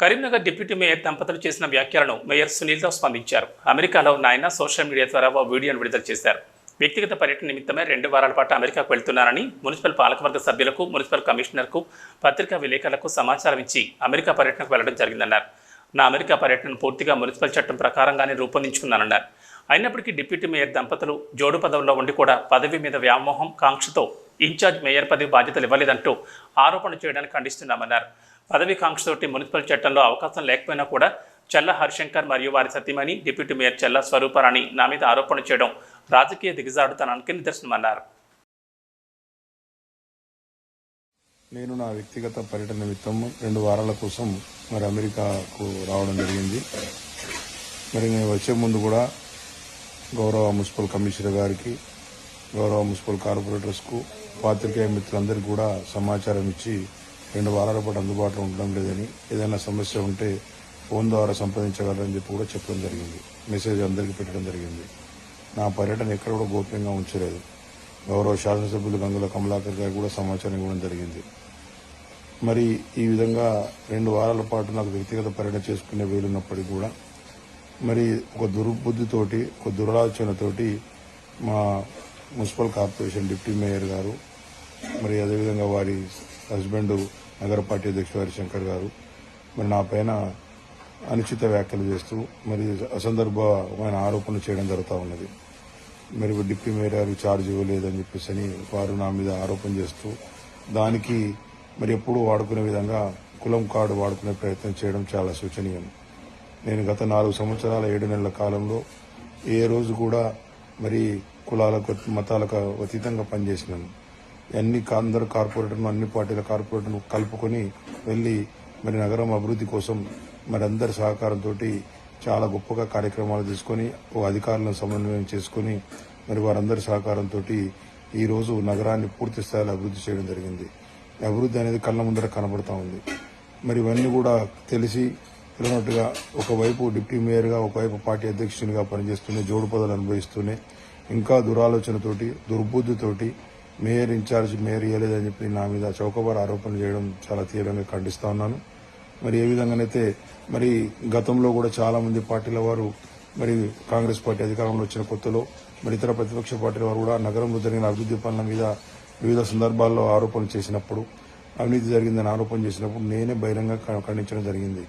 Karimnagar deputy mayor దంపతులు చేసిన వ్యాఖ్యలను మేయర్ సునీల్ రావు స్పందించారు. అమెరికాలో నాయన సోషల్ మీడియా ద్వారా ఓ వీడియోను విడుదల చేశారు. వ్యక్తిగత పర్యటన నిమిత్తమే రెండు వారాల పాటు అమెరికాకు వెళ్తున్నారని మున్సిపల్ పాలకవర్గ సభ్యులకు మున్సిపల్ కమిషనర్కు పత్రికా విలేకరులకు సమాచారం ఇచ్చి అమెరికా పర్యటనకు వెళ్ళడం జరిగిందన్నారు. నా అమెరికా పర్యటన పూర్తిగా మున్సిపల్ చట్టం ప్రకారంగానే రూపొందించుకున్నానన్నారు. అయినప్పటికీ డిప్యూటీ మేయర్ దంపతులు జోడు పదవుల్లో ఉండి కూడా పదవి మీద వ్యామోహం కాంక్షతో ఇన్ఛార్జ్ మేయర్ పదవి బాధ్యతలు ఇవ్వలేదంటూ ఆరోపణ చేయడానికి ఖండిస్తున్నామన్నారు. పదవి కాంక్షతోటి మున్సిపల్ చట్టంలో అవకాశం లేకపోయినా కూడా చెల్ల హరిశంకర్ మరియు వారి సతీమణి డిప్యూటీ మేయర్ చెల్ల స్వరూపరాణి నా మీద ఆరోపణ చేయడం రాజకీయ దిగజారుతనానికి నిదర్శనమన్నారు. నేను నా వ్యక్తిగత పర్యటన నిమిత్తం రెండు వారాల కోసం మరి అమెరికాకు రావడం జరిగింది. మరి నేను వచ్చే ముందు కూడా గౌరవ మున్సిపల్ కమిషనర్ గారికి గౌరవ మున్సిపల్ కార్పొరేటర్స్కు పాత్రికేయ మిత్రులందరికీ కూడా సమాచారం ఇచ్చి రెండు వారాల పాటు అందుబాటులో ఉండడం లేదని ఏదైనా సమస్య ఉంటే ఫోన్ ద్వారా సంప్రదించగలరని చెప్పి కూడా చెప్పడం జరిగింది. మెసేజ్ అందరికీ పెట్టడం జరిగింది. నా పర్యటన ఎక్కడ కూడా గోప్యంగా ఉంచలేదు. గౌరవ శాసనసభ్యులు గంగుల కమలాకర్ గారు కూడా సమాచారం ఇవ్వడం జరిగింది. మరి ఈ విధంగా రెండు వారాల పాటు నాకు వ్యక్తిగత పర్యటన చేసుకునే వీలున్నప్పటికీ కూడా మరి ఒక దుర్బుద్ధితోటి ఒక దురాలోచనతోటి మా మున్సిపల్ కార్పొరేషన్ డిప్యూటీ మేయర్ గారు మరి అదేవిధంగా వారి హస్బెండ్ నగర పార్టీ అధ్యక్షుడు హరిశంకర్ గారు. మరి నా పైన అనుచిత వ్యాఖ్యలు చేస్తూ మరి అసందర్భమైన ఆరోపణలు చేయడం జరుగుతూ ఉన్నది. మరి డిప్యూటీ మేయర్ గారు ఛార్జ్ ఇవ్వలేదని చెప్పేసి అని వారు నా మీద ఆరోపణ చేస్తూ దానికి మరి ఎప్పుడూ వాడుకునే విధంగా కులం కార్డు వాడుకునే ప్రయత్నం చేయడం చాలా శోచనీయం. నేను గత నాలుగు సంవత్సరాల ఏడు నెలల కాలంలో ఏ రోజు కూడా మరి కులాలకు మతాలకు అతీతంగా పనిచేసినాను. అన్ని అందరు కార్పొరేటర్ను అన్ని పార్టీల కార్పొరేటర్ను కలుపుకొని వెళ్ళి మరి నగరం అభివృద్ధి కోసం మరి అందరి సహకారంతో చాలా గొప్పగా కార్యక్రమాలు తీసుకొని ఓ అధికారులను సమన్వయం చేసుకొని మరి వారందరి సహకారంతో ఈరోజు నగరాన్ని పూర్తి స్థాయిలో అభివృద్ధి చేయడం జరిగింది. అభివృద్ధి అనేది కళ్ళ ముందర కనబడతా ఉంది. మరి ఇవన్నీ కూడా తెలిసి తెలియనట్టుగా ఒకవైపు డిప్యూటీ మేయర్గా ఒకవైపు పార్టీ అధ్యక్షునిగా పనిచేస్తూనే జోడు పదవులు అనుభవిస్తూనే ఇంకా దురాలోచనతోటి దుర్బుద్ధితోటి మేయర్ ఇన్ఛార్జ్ మేయర్ ఇవ్వలేదని చెప్పి నా మీద చౌకబార్ ఆరోపణలు చేయడం చాలా తీవ్రంగా ఖండిస్తా ఉన్నాను. మరి ఏ విధంగానైతే మరి గతంలో కూడా చాలా మంది పార్టీల వారు మరి కాంగ్రెస్ పార్టీ అధికారంలో వచ్చిన కొత్తలో మరి ఇతర ప్రతిపక్ష పార్టీల వారు కూడా నగరంలో జరిగిన అభివృద్ధి పనుల మీద వివిధ సందర్భాల్లో ఆరోపణలు చేసినప్పుడు అవినీతి జరిగిందని ఆరోపణ చేసినప్పుడు నేనే బహిరంగ ఖండించడం జరిగింది.